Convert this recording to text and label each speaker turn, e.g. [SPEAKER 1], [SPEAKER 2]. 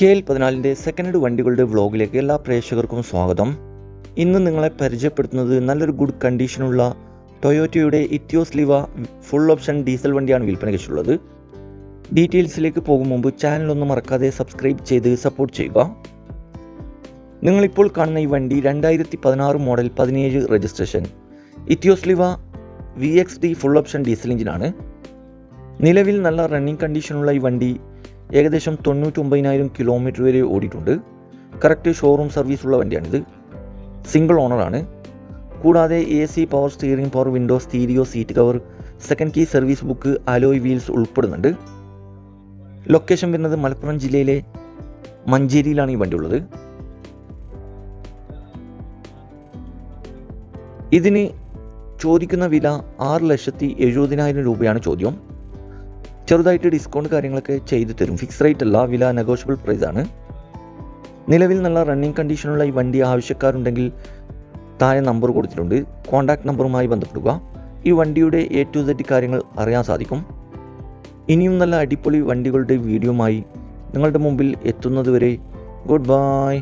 [SPEAKER 1] K L പതിനാലിന്റെ second hand വണ്ടികളുടെ വ്ളോഗിലേക്ക് എല്ലാ പ്രേക്ഷകർക്കും സ്വാഗതം. ഇന്ന് നിങ്ങളെ പരിചയപ്പെടുത്തുന്നത് നല്ലൊരു ഗുഡ് കണ്ടീഷനുള്ള ടൊയോറ്റയുടെ Etios Liva full option diesel വണ്ടിയാണ് വിൽപ്പനയ്ക്കുള്ളത് ഡീറ്റെയിൽസിലേക്ക് പോകും മുമ്പ് ചാനൽ ഒന്ന് മറക്കാതെ സബ്സ്ക്രൈബ് ചെയ്ത് സപ്പോർട്ട് ചെയ്യുക. നിങ്ങളിപ്പോൾ കാണുന്ന ഈ വണ്ടി രണ്ടായിരത്തി പതിനാറ് മോഡൽ പതിനേഴ് registration Etios Liva V X D full option diesel എഞ്ചിനാണ് നിലവിൽ നല്ല റണ്ണിങ് കണ്ടീഷനുള്ള ഈ വണ്ടി ഏകദേശം തൊണ്ണൂറ്റൊമ്പതിനായിരം കിലോമീറ്റർ വരെ ഓടിയിട്ടുണ്ട്. കറക്റ്റ് ഷോറൂം സർവീസ് ഉള്ള വണ്ടിയാണിത്. സിംഗിൾ ഓണറാണ് കൂടാതെ A C power steering power window stereo seat cover second key service book alloy wheels ഉൾപ്പെടുന്നുണ്ട്. ലൊക്കേഷൻ വരുന്നത് മലപ്പുറം ജില്ലയിലെ മഞ്ചേരിയിലാണ് ഈ വണ്ടി ഉള്ളത്. ഇതിന് ചോദിക്കുന്ന വില ആറ് ലക്ഷത്തി എഴുപതിനായിരം രൂപയാണ് ചോദ്യം. ചെറുതായിട്ട് ഡിസ്കൗണ്ട് കാര്യങ്ങളൊക്കെ ചെയ്തു തരും. ഫിക്സ് റേറ്റ് അല്ല വില നെഗോഷ്യബിൾ ആണ്. നിലവിൽ നല്ല റണ്ണിങ് കണ്ടീഷനുള്ള ഈ വണ്ടി ആവശ്യക്കാരുണ്ടെങ്കിൽ താഴെ നമ്പർ കൊടുത്തിട്ടുണ്ട്. കോൺടാക്ട് നമ്പറുമായി ബന്ധപ്പെടുക. ഈ വണ്ടിയുടെ എ ടു സെറ്റ് കാര്യങ്ങൾ അറിയാൻ സാധിക്കും. ഇനിയും നല്ല അടിപൊളി വണ്ടികളുടെ വീഡിയോമായി നിങ്ങളുടെ മുമ്പിൽ എത്തുന്നതുവരെ ഗുഡ് ബൈ